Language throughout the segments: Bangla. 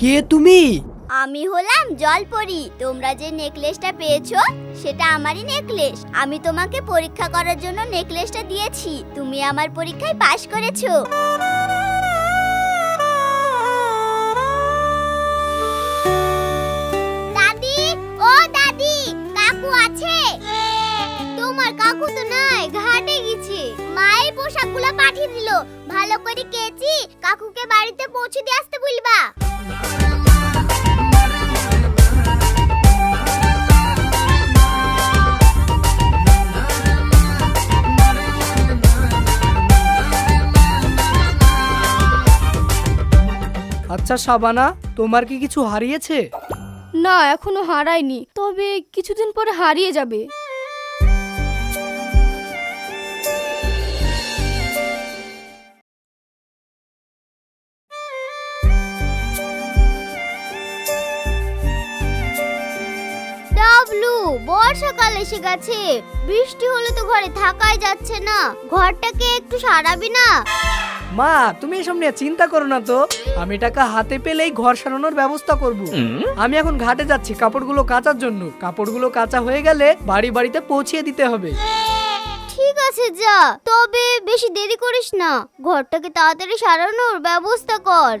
কে তুমি? আমি হলাম জলপরি। তোমরা যে নেকলেসটা পেয়েছ, সেটা আমারই নেকলেস। আমি তোমাকে পরীক্ষা করার জন্য নেকলেসটা দিয়েছি। তুমি আমার পরীক্ষায় পাশ করেছ। দাদি, ও দাদি, কাকু আছে? তোমার কাকু তো নাই, ঘাটে গেছে। মায়ের পোশাকগুলো পাঠিয়ে দিল। ভালো করে কেচি, কাকুকে বাড়িতে পৌঁছে দিয়ে আসতে বলবা। আচ্ছা শাবানা তোমার কি কিছু হারিয়েছে? না এখনও হারায়নি। তবে কিছুদিন পরে হারিয়ে যাবে। বর্ষাকাল এসে গেছে। বৃষ্টি হলে তো ঘরে থাকাই যাচ্ছে না। ঘরটাকে একটু সারাবি না? মা তুমি এসব নিয়ে চিন্তা করো না তো। আমি টাকা হাতে পেলেই ঘর সারানোর ব্যবস্থা করব। আমি এখন ঘাটে যাচ্ছি কাপড়গুলো কাচার জন্য। কাপড়গুলো কাঁচা হয়ে গেলে বাড়ি বাড়িতে পৌঁছিয়ে দিতে হবে। ঠিক আছে যা। তবে বেশি দেরি করিস না। ঘরটাকে তাড়াতাড়ি সারানোর ব্যবস্থা কর।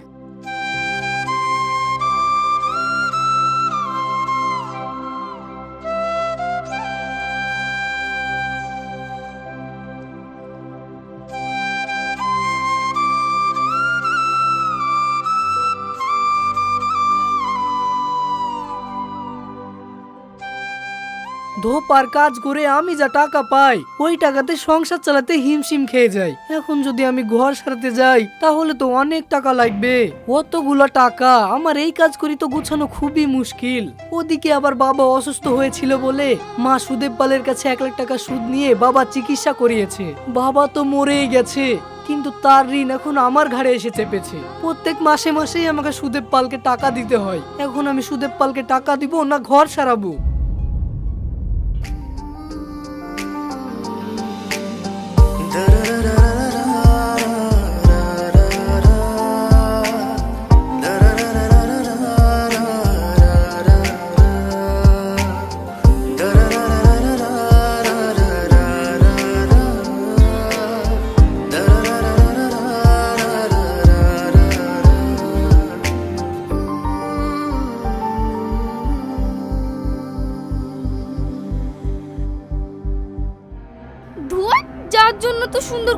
ধোপার কাজ করে আমি যা টাকা পাই, ওই টাকাতে সংসার চালাতে হিমশিম খেয়ে যাই। এখন যদি আমি ঘর সারাতে যাই, তাহলে তো অনেক টাকা লাগবে। অতগুলো টাকা, আমার এই কাজ করি তো গুছানো খুবই মুশকিল। ওদিকে আবার বাবা অসুস্থ হয়েছিল বলে মা সুদেব পালের কাছে এক লাখ টাকা সুদ নিয়ে বাবা চিকিৎসা করিয়েছে। বাবা তো মরেই গেছে, কিন্তু তার ঋণ এখন আমার ঘাড়ে এসে চেপেছে। প্রত্যেক মাসে মাসেই আমাকে সুদেব পালকে টাকা দিতে হয়। এখন আমি সুদেব পালকে টাকা দিব না ঘর সারাবো। ধুর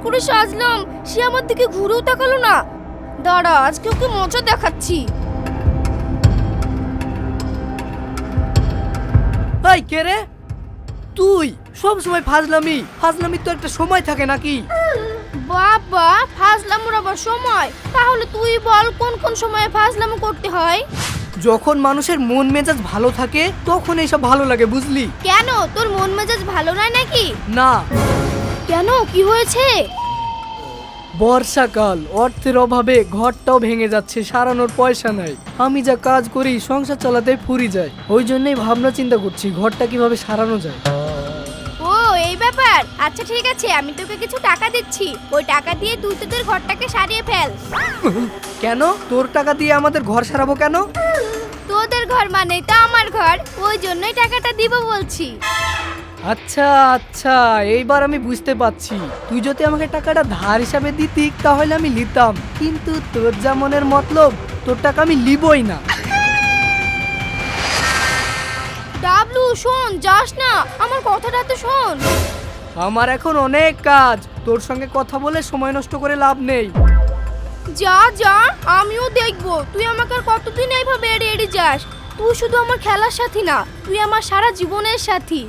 করে সাজলাম সে আমার দিকে ঘুরেও তাকালো না। দাঁড়া আজকে ওকে মজা দেখাচ্ছি। এই কে রে? তুই সব সময় ফাজলামি। ফাজলামি তো একটা সময় থাকে নাকি? বাবা ফাজলামোর আবার সময়। তাহলে তুই বল কোন কোন সময়ে ফাজলামো করতে হয়? যখন মানুষের মন মেজাজ ভালো থাকে তখন এইসব ভালো লাগে বুঝলি? কেন? তোর মন মেজাজ ভালো নয় নাকি? না। কেন? কি হয়েছে? বর্ষাকাল অর্থের অভাবে ঘরটাও ভেঙে যাচ্ছে সারানোর পয়সা নাই। আমি যা কাজ করি সংসার চালাতে ফুরি যায়। ওই জন্যই ভাবনা চিন্তা করছি ঘরটা কীভাবে সারানো যায়? ও এই ব্যাপার। আচ্ছা ঠিক আছে আমি তোকে কিছু টাকা দিচ্ছি। ওই টাকা দিয়ে তুই তোদের ঘরটাকে সারিয়ে ফেল। কেন? তোর টাকা দিয়ে আমাদের ঘর সারাবো কেন? তোদের ঘর মানেই তো আমার ঘর। ওই জন্যই টাকাটা দিব বলছি। আচ্ছা আচ্ছা এইবার আমি বুঝতে পারছি। তুই যদি আমাকে টাকাটা ধার হিসাবে দিতি তাহলে আমি নিতাম কিন্তু তোর যা মনের মতলব তোর টাকা আমি লিবই না। ডাবলু শোন যাস না। আমার কথাটা তো শোন। আমার এখন অনেক কাজ। তোর সঙ্গে কথা বলে সময় নষ্ট করে লাভ নেই। যা যা আমিও দেখব। তুই আমাকে আর কতদিন এইভাবে এড়িয়ে এড়িয়ে যাস? তুই শুধু আমার খেলার সাথী না তুই আমার সারা জীবনের সাথী।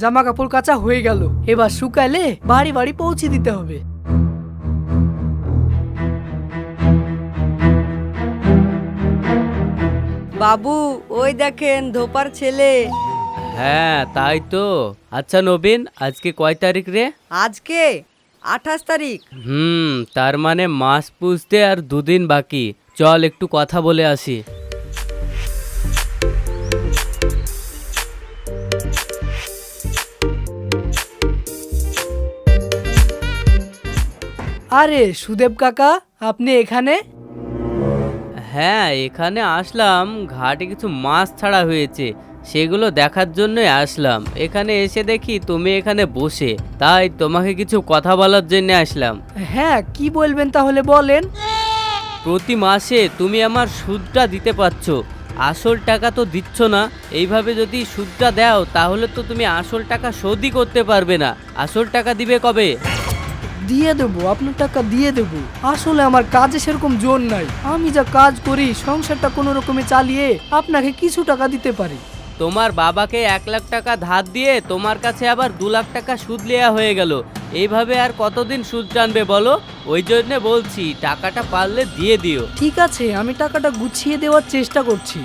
জামা কাপড় কাচা হয়ে গেল। এবার শুকালে বাড়ি বাড়ি পৌঁছে দিতে হবে। বাবু ওই দেখেন ধোপার ছেলে। হ্যাঁ তাই তো। আচ্ছা নবীন আজকে কয় তারিখ রে? আজকে আঠাশ তারিখ। হুম তার মানে মাস পুষতে আর দুদিন বাকি। চল একটু কথা বলে আসি। আরে সুদেব কাকা আপনি এখানে? হ্যাঁ এখানে আসলাম ঘাটে কিছু মাছ ছাড়া হয়েছে সেগুলো দেখার জন্যই আসলাম। এখানে এসে দেখি তুমি এখানে বসে তাই তোমাকে কিছু কথা বলার জন্য আসলাম। হ্যাঁ কি বলবেন তাহলে বলেন? প্রতি মাসে তুমি আমার সুদটা দিতে পারছ আসল টাকা তো দিচ্ছ না এইভাবে যদি সুদটা দাও তাহলে তো তুমি আসল টাকা শোধই করতে পারবে না। আসল টাকা দিবে কবে? দিয়ে দেবো আপনার টাকা দিয়ে দেবো। আসলে আমার কাজে সেরকম জোর নাই। আমি যা কাজ করি সংসারটা কোনো রকমে চালিয়ে আপনাকে কিছু টাকা দিতে পারি। তোমার বাবাকে এক লাখ টাকা ধার দিয়ে তোমার কাছে আবার দু লাখ টাকা সুদ নেওয়া হয়ে গেল। এইভাবে আর কতদিন সুদ টানবে বলো? ওই জন্য বলছি টাকাটা পারলে দিয়ে দিও। ঠিক আছে আমি টাকাটা গুছিয়ে দেওয়ার চেষ্টা করছি।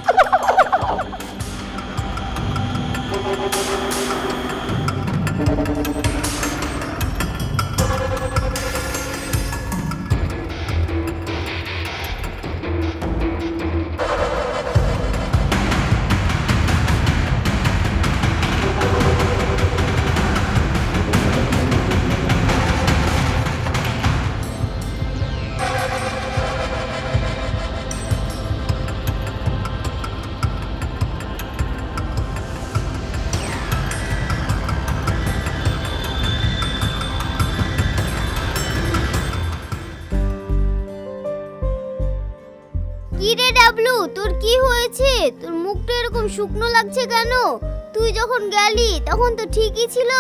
এরকম শুকনো লাগছে কেন? তুই যখন গেলি তখন তো ঠিকই ছিল।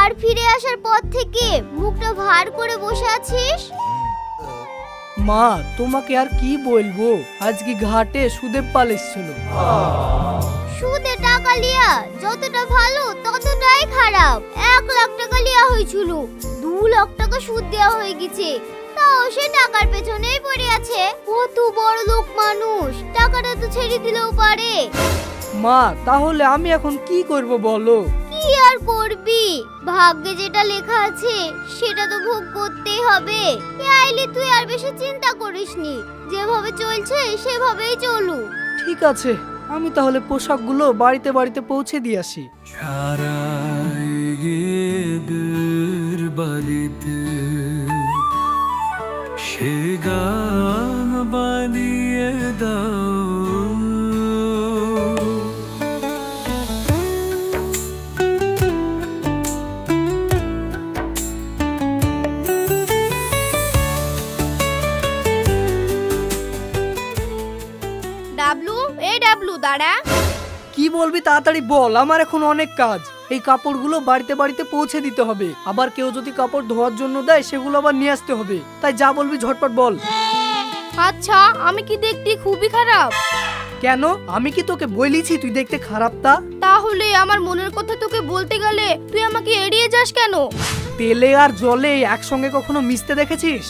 আর ফিরে আসার পর থেকে মুখটা ভার করে বসে আছিস? মা তোমাকে আর কি বলব? আজকে ঘাটে সুদেব পাল এসেছিল সুদে টাকা লিয়া যতটা ভালো ততটাই খারাপ। এক লাখ টাকা লিয়া হয়েছিল। দু লাখ টাকা সুদ দেওয়া হয়ে গেছে। তাও সে টাকার পেছনেই পড়ে আছে। কত বড় লোক মানুষ। টাকাটা তো ছেড়ে দিলেও পারে। মা তাহলে আমি এখন কি করব বলো? কি আর করবি? ভাগ্যে যেটা লেখা আছে সেটা তো ভোগ করতেই হবে। এ আইলে তুই আর বেশি চিন্তা করিসনি। যেভাবে চলছে সেভাবেই চলু ঠিক আছে আমি তাহলে পোশাকগুলো বাড়িতে বাড়িতে পৌঁছে দিয়ে আসি। balıdı Şega baniye কি বলবি তাড়াতাড়ি বল আমার এখন অনেক কাজ। এই কাপড়গুলো বাড়িতে বাড়িতে পৌঁছে দিতে হবে। আবার কেউ যদি কাপড় ধোয়ার জন্য দেয় সেগুলো আবার নিয়ে আসতে হবে। তাই যা বলবি ঝটপট বল। আচ্ছা আমি কি দেখতে খুবই খারাপ? কেন? আমি কি তোকে বলিছি তুই দেখতে খারাপ তা তাহলে আমার মনের কথা তোকে বলতে গেলে তুই আমাকে এড়িয়ে যাস কেন? তেলে আর জলে একসঙ্গে কখনো মিশতে দেখেছিস?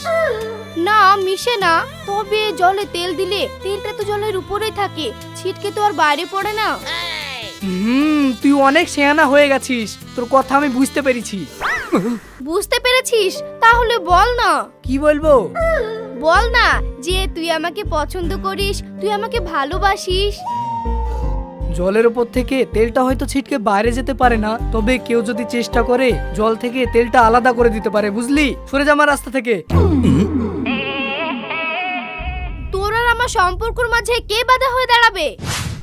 না মিশে না। তবে জলে তেল দিলে তেলটা তো জলের উপরেই থাকে। ছিটকে তো আর বাইরে পড়ে না। হুম তুই অনেক শেয়ানা হয়ে গেছিস। তোর কথা আমি বুঝতে পেরেছি। বুঝতে পেরেছিস? তাহলে বল না। কি বলব? বল না যে তুই আমাকে পছন্দ করিস তুই আমাকে ভালোবাসিস। জলের উপর থেকে তেলটা হয়তো ছিটকে বাইরে যেতে পারে না তবে কেউ যদি চেষ্টা করে জল থেকে তেলটা আলাদা করে দিতে পারে বুঝলি? সরে যা আমার রাস্তা থেকে। তোর আর আমার সম্পর্কর মাঝে কে বাধা হয়ে দাঁড়াবে?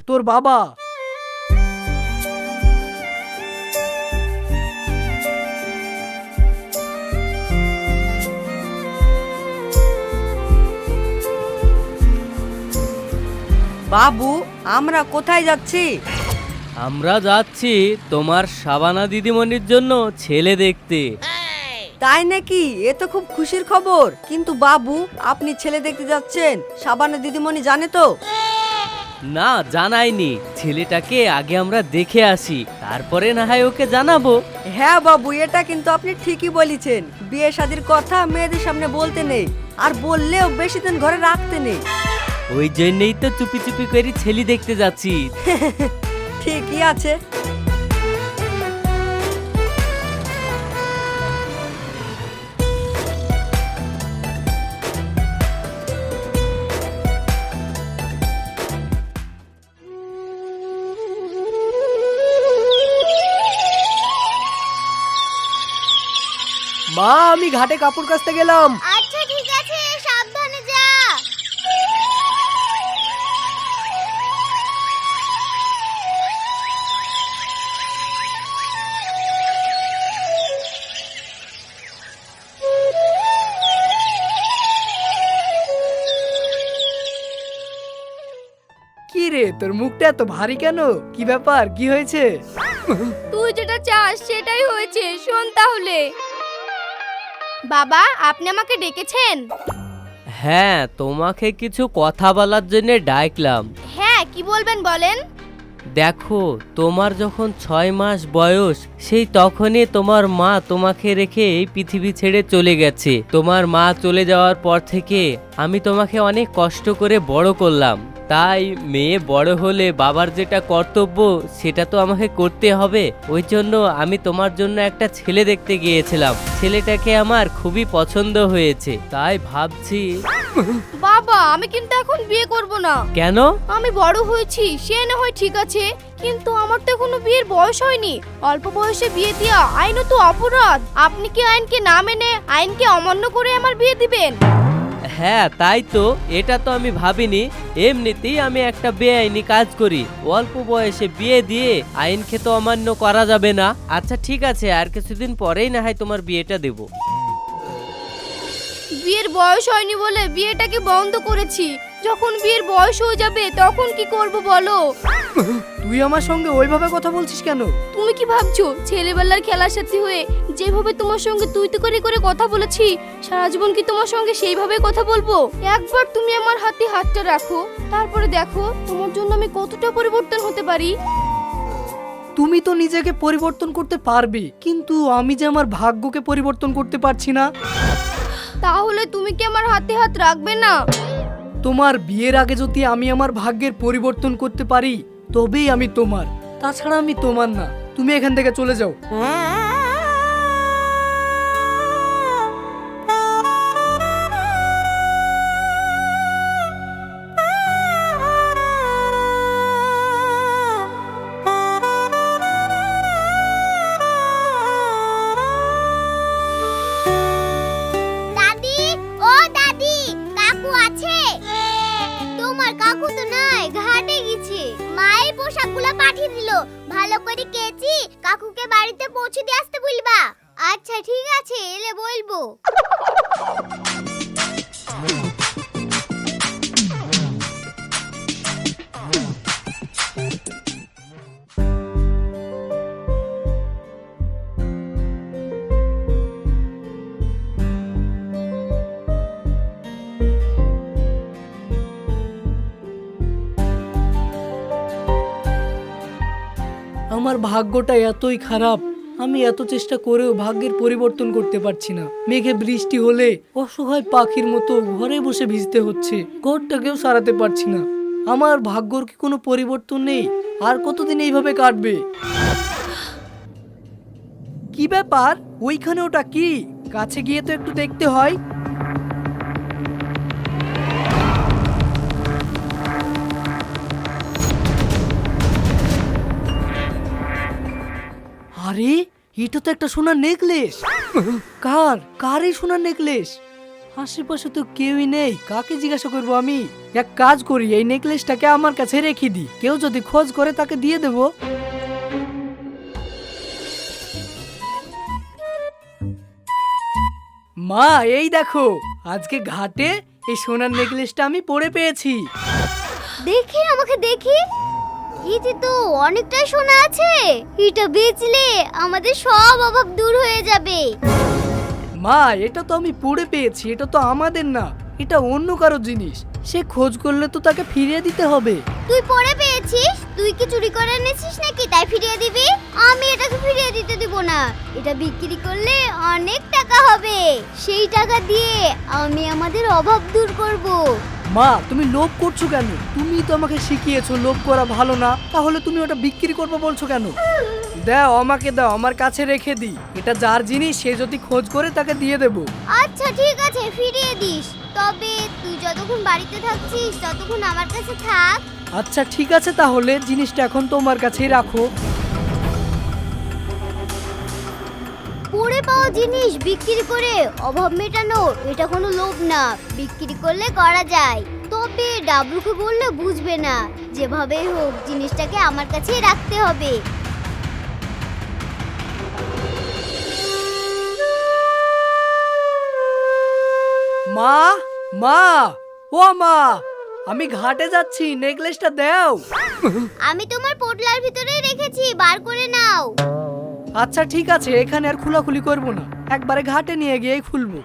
তোর বাবা। বাবু আমরা কোথায় যাচ্ছি? আমরা যাচ্ছি তোমার সাবানা দিদিমণির জন্য ছেলে দেখতে। তাই নাকি? এ তো খুব খুশির খবর। কিন্তু বাবু আপনি ছেলে দেখতে যাচ্ছেন। সাবানা দিদিমণি জানে তো? না জানাইনি ছেলেটাকে আগে আমরা দেখে আসি। তারপরে না হয় ওকে জানাব। হ্যাঁ বাবু এটা কিন্তু আপনি ঠিকই বলেছেন। বিয়ে শাদির কথা মেয়েদের সামনে বলতে নেই। আর বললেও বেশি দিন ঘরে রাখতে নেই। ওই জন্যই তো চুপি চুপি করে ছেলে দেখতে যাচ্ছি। ঠিকই আছে। মা আমি ঘাটে কাপড় কাচতে গেলাম। তোর মুখটা এত ভারী কেন? কি ব্যাপার? কি হয়েছে? তুই যেটা চাস সেটাই হয়েছে শোন তাহলে। বাবা আপনি আমাকে ডেকেছেন? হ্যাঁ তোমাকে কিছু কথা বলার জন্য ডাকলাম। হ্যাঁ কি বলবেন বলেন? দেখো, তোমার যখন ছয় মাস বয়স, সেই তখনই তোমার মা তোমাকে রেখে এই পৃথিবী ছেড়ে চলে গেছে। তোমার মা চলে যাওয়ার পর থেকে আমি তোমাকে অনেক কষ্ট করে বড় করলাম। তাই মেয়ে বড় হলে বাবার যেটা কর্তব্য, সেটা তো আমাকে করতে হবে। ওই জন্য আমি তোমার জন্য একটা ছেলে দেখতে গিয়েছিলাম। ছেলেটাকে আমার খুবই পছন্দ হয়েছে। তাই ভাবছি বাবা আমি কিন্তু এখন বিয়ে করব না। কেন? আমি বড় হয়েছি সে না হয় ঠিক আছে কিন্তু আমার তো এখনও বিয়ের বয়স হয়নি। অল্প বয়সে বিয়ে দেওয়া আইনত অপরাধ। আপনি কি আইনকে না মেনে আইনকে অমান্য করে আমার বিয়ে দিবেন? হ্যাঁ তাই তো এটা তো আমি ভাবিনি। এমনিতেই আমি একটা বেআইনি কাজ করি। অল্প বয়সে বিয়ে দিয়ে আইনকে তো অমান্য করা যাবে না। আচ্ছা ঠিক আছে আর কিছুদিন পরেই না হয় তোমার বিয়েটা দেব। বিয়ের বয়স হয়নি বলে বিয়েটাকে বন্ধ করেছি। যখন বিয়ের বয়স হয়ে যাবে তখন কি করব বলো? তুই আমার সঙ্গে ওইভাবে কথা বলছিস কেন? তুমি কি ভাবছ? ছেলেবেলার খেলার সাথী হয়ে যেভাবে তোমার সঙ্গে তুই তো করে করে কথা বলেছি সারা জীবন কি তোমার সঙ্গে সেইভাবে কথা বলব? একবার তুমি আমার হাতে হাতটা রাখো তারপরে দেখো তোমার জন্য আমি কতটা পরিবর্তন হতে পারি। তুমি তো নিজেকে পরিবর্তন করতে পারবে কিন্তু আমি যে আমার ভাগ্যকে পরিবর্তন করতে পারছি না। তাহলে তুমি কি আমার হাতে হাত রাখবে না? তোমার বিয়ের আগে যদি আমি আমার ভাগ্যের পরিবর্তন করতে পারি তবেই আমি তোমার। তাছাড়া আমি তোমার না। তুমি এখান থেকে চলে যাও। পাঠিয়ে ভালো করে কেচি, কাকুকে বাড়িতে পৌঁছে দিয়ে আসতে বলবা। আচ্ছা ঠিক আছে, এলে বলব। আমার ভাগ্যটা এতই খারাপ, আমি এত চেষ্টা করেও ভাগ্যের পরিবর্তন করতে পারছি না। মেঘে বৃষ্টি হলে অসহায় পাখির মতো ঘরে বসে ভিজতে হচ্ছে, ঘরটাকেও সারাতে পারছি না। আমার ভাগ্যর কি কোনো পরিবর্তন নেই? আর কতদিন এইভাবে কাটবে? কি ব্যাপার? ওইখানে ওটা কি? কাছে গিয়ে তো একটু দেখতে হয়। আরে, এটা তো একটা সোনার নেকলেস। কার? কার এই সোনার নেকলেস? আশেপাশে তো কেউই নেই, কাকে জিজ্ঞাসা করব আমি? এক কাজ করি, এই নেকলেসটাকে আমার কাছে রেখে দিই। কেউ যদি খোঁজ করে তাকে দিয়ে দেব। মা, এই দেখো, আজকে ঘাটে এই সোনার নেকলেসটা আমি পরে পেয়েছি। দেখি, আমাকে দেখি। এতে তো অনেকটাই সোনা আছে। এটা বেচলে আমাদের সব অভাব দূর হয়ে যাবে। মা এটা তো আমি পড়ে পেয়েছি এটা তো আমাদের না। এটা অন্য কারও জিনিস। সে খোঁজ করলে তো তাকে ফিরিয়ে দিতে হবে। তুই পড়ে পেয়েছিস? তুই কি চুরি করে এনেছিস নাকি? তাই ফিরিয়ে দিবি? আমি এটাকে ফিরিয়ে দিতে দিব না। এটা বিক্রি করলে অনেক টাকা হবে। সেই টাকা দিয়ে আমি আমাদের অভাব দূর করব। মা তুমি লোভ করছ কেন? তুমি তো আমাকে শিখিয়েছো লোভ করা ভালো না। তাহলে তুমি ওটা বিক্রি করবে বলছো কেন? দাও আমাকে দাও আমার কাছে রেখে দিই। এটা যার জিনিস সে যদি খোঁজ করে তাকে দিয়ে দেবো। আচ্ছা ঠিক আছে ফিরিয়ে দিস। তবে তুই যতক্ষণ বাড়িতে থাকছিস ততক্ষণ আমার কাছে থাক। আচ্ছা ঠিক আছে তাহলে জিনিসটা এখন তোমার কাছেই রাখো। পড়ে পাওয়া জিনিস বিক্রি করে অভাব মেটানো এটা কোনো লোভ না। বিক্রি করলে করা যায়। তবে ডাবলুকে বললে বুঝবে না যেভাবেই হোক জিনিসটাকে আমার কাছেই রাখতে হবে। মা মা ও মা আমি ঘাটে যাচ্ছি নেকলেসটা দাও। আমি তোমার পোটলার ভিতরে রেখেছি বার করে নাও। আচ্ছা ঠিক আছে, এখানে আর খোলাখুলি করব না। একবারে ঘাটে নিয়ে গিয়ে খুলবো।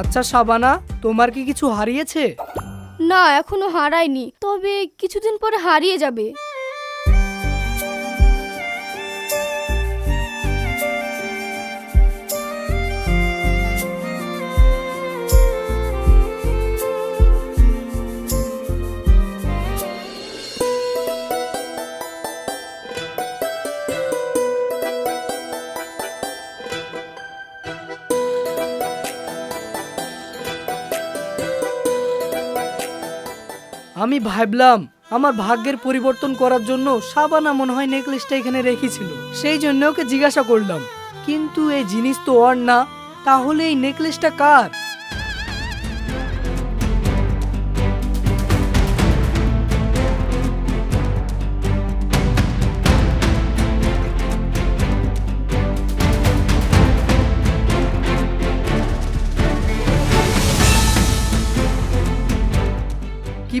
আচ্ছা সাবানা, তোমার কি কিছু হারিয়েছে? না এখনও হারায়নি। তবে কিছুদিন পরে হারিয়ে যাবে। আমি ভাবলাম, আমার ভাগ্যের পরিবর্তন করার জন্য সাবানা মনে হয় নেকলেসটা এখানে রেখেছিল। সেই জন্য ওকে জিজ্ঞাসা করলাম, কিন্তু এই জিনিস তো ওর না, তাহলে এই নেকলেসটা কার?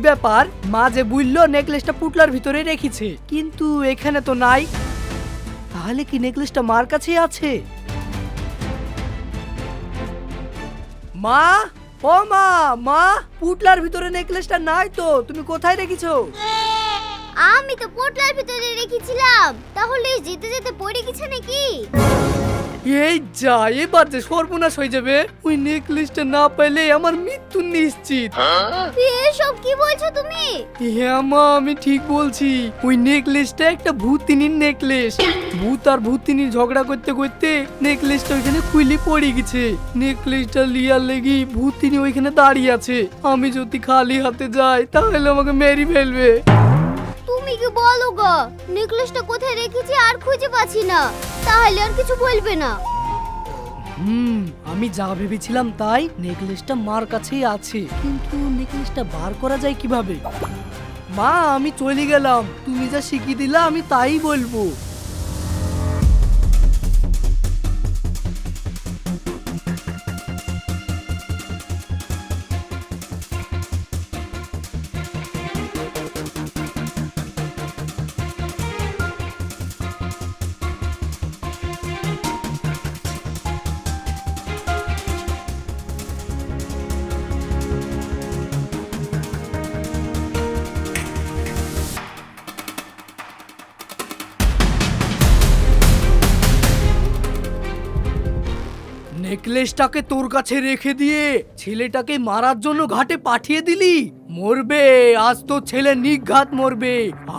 ব্যাপার, মা যে বুঝলো নেকলেসটা পুটলার ভিতরে রেখেছে। কিন্তু এখানে তো নাই। তাহলে কি নেকলেসটা মার কাছেই আছে? মা? ও মা! মা, পুটলার ভিতরে নেকলেসটা নাই তো, তুমি কোথায় রেখেছো? আমি তো পোটলার ভিতরে রেখেছিলাম, তাহলে যেতে যেতে পড়ে গেছে নাকি? এই যা এবার যে সর্বনাশ হয়ে যাবে। ওই নেকলেসটা না পেলে আমার মৃত্যু নিশ্চিত। এসব কি বলছো তুমি? হ্যাঁ মা আমি ঠিক বলছি। ওই নেকলেসটা একটা ভূতিনীর নেকলেস ভূত আর ভূতিনীর ঝগড়া করতে করতে নেকলেসটা ওইখানে খুলে পড়ে গেছে। নেকলেসটা লিয়ার লেগে ভূতিনী ওইখানে দাঁড়িয়ে আছে। আমি যদি খালি হাতে যাই তাহলে আমাকে মেরি ফেলবে। তুমি কি বলো গো? নেকলেসটা কোথায় রেখেছি আর খুঁজে পাচ্ছি না। তাহলে আর কিছু বলবে না। হুম, আমি যা ভেবেছিলাম তাই নেকলেসটা মার কাছেই আছে। কিন্তু নেকলেসটা বার করা যায় কীভাবে? মা, আমি চলে গেলাম। তুমি যা শিখিয়ে দিলা আমি তাই বলব। নেকলেসটাকে তোর কাছে রেখে দিয়ে ছেলেটাকে মারার জন্য ঘাটে পাঠিয়ে দিলি? মরবে, আজ তো ছেলে নিঘাত মরবে,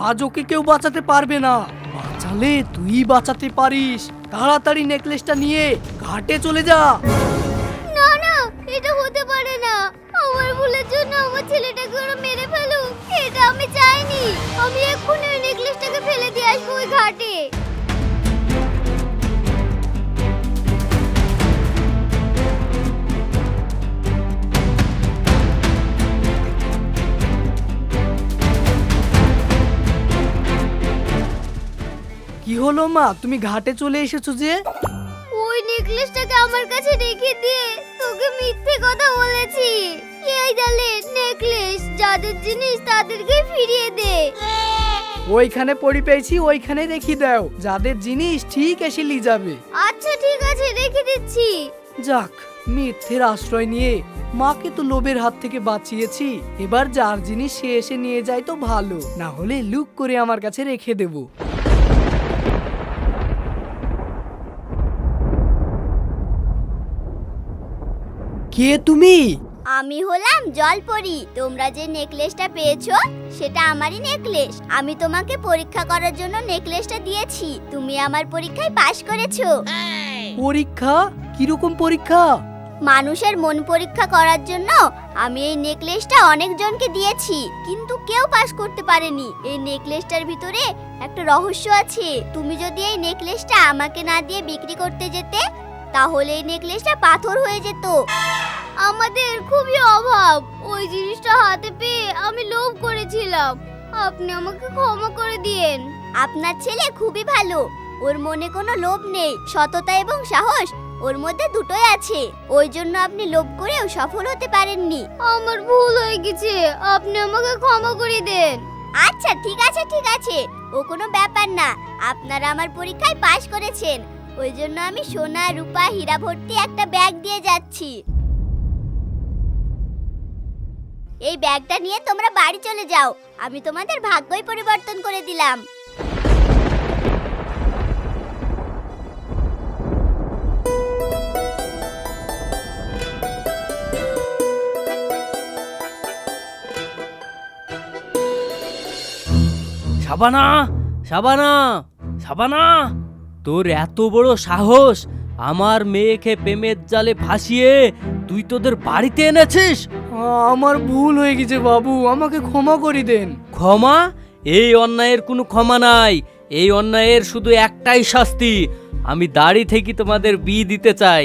আজ ওকে কেউ বাঁচাতে পারবে না। বাঁচালে তুই বাঁচাতে পারিস। তাড়াতাড়ি নেকলেসটা নিয়ে ঘাটে চলে যা। না না, এটা হতে পারে না। আমার ভুলের জন্য আমার ছেলেটাকে ওরা মেরে ফেলুক। এটা আমি চাইনি। আমি এক্ষুনি ওই নেকলেসটাকে ফেলে দিয়ে আসব ওই ঘাটে। কি হলো মা? তুমি ঘাটে চলে এসেছ যে? ওই নেকলেসটাকে আমার কাছে রেখে দিয়ে তোকে মিথ্যে কথা বলেছি। এই দালে নেকলেস যাদের জিনিস তাদেরকে ফিরিয়ে দে। ওইখানে পড়ি পেয়েছি ওইখানে রেখে দাও। যাদের জিনিস ঠিক এসে লি যাবে। আচ্ছা ঠিক আছে রেখে দিচ্ছি। যাক মিথ্যের আশ্রয় নিয়ে মাকে তো লোভের হাত থেকে বাঁচিয়েছি। এবার যার জিনিস সে এসে নিয়ে যায় তো ভালো। না হলে লুক করে আমার কাছে রেখে দেব। কে তুমি? আমি হলাম জলপরি। তোমরা যে নেকলেসটা পেয়েছ সেটা আমারই নেকলেস। আমি তোমাকে পরীক্ষা করার জন্য নেকলেসটা দিয়েছি। তুমি আমার পরীক্ষায় পাশ করেছ। পরীক্ষা? কীরকম পরীক্ষা? মানুষের মন পরীক্ষা করার জন্য আমি এই নেকলেসটা অনেকজনকে দিয়েছি কিন্তু কেউ পাস করতে পারেনি। এই নেকলেসটার ভিতরে একটা রহস্য আছে। তুমি যদি এই নেকলেসটা আমাকে না দিয়ে বিক্রি করতে যেতে তাহলে এই নেকলেসটা পাথর হয়ে যেত। আমাদের খুবই অভাব। ওই জিনিসটা হাতে পেয়ে আমি লোভ করেছিলাম। আপনি আমাকে ক্ষমা করে দিয়েন। আপনার ছেলে খুবই ভালো। ওর মনে কোনো লোভ নেই সততা এবং সাহস ওর মধ্যে দুটোই আছে। ওই জন্য আপনি লোভ করেও সফল হতে পারেননি। আমার ভুল হয়ে গেছে। আপনি আমাকে ক্ষমা করে দেন। আচ্ছা ঠিক আছে ঠিক আছে। ও কোনো ব্যাপার না। আপনারা আমার পরীক্ষায় পাশ করেছেন। ওই জন্য আমি সোনা, রূপা, হীরা ভর্তি একটা ব্যাগ দিয়ে যাচ্ছি। এই ব্যাগটা নিয়ে তোমরা বাড়ি চলে যাও। আমি তোমাদের ভাগ্যই পরিবর্তন করে দিলাম। সাবানা সাবানা সাবানা। তোর এত বড় সাহস? আমার মেয়েকে প্রেমের জালে ফাঁসিয়ে তুই তোদের বাড়িতে এনেছিস? আমার ভুল হয়ে গেছে বাবু আমাকে ক্ষমা করে দেন। ক্ষমা? এই অন্যায়ের কোনো ক্ষমা নাই। এই অন্যায়ের শুধু একটাই শাস্তি। আমি দাড়ি থেকে তোমাদের বি দিতে চাই।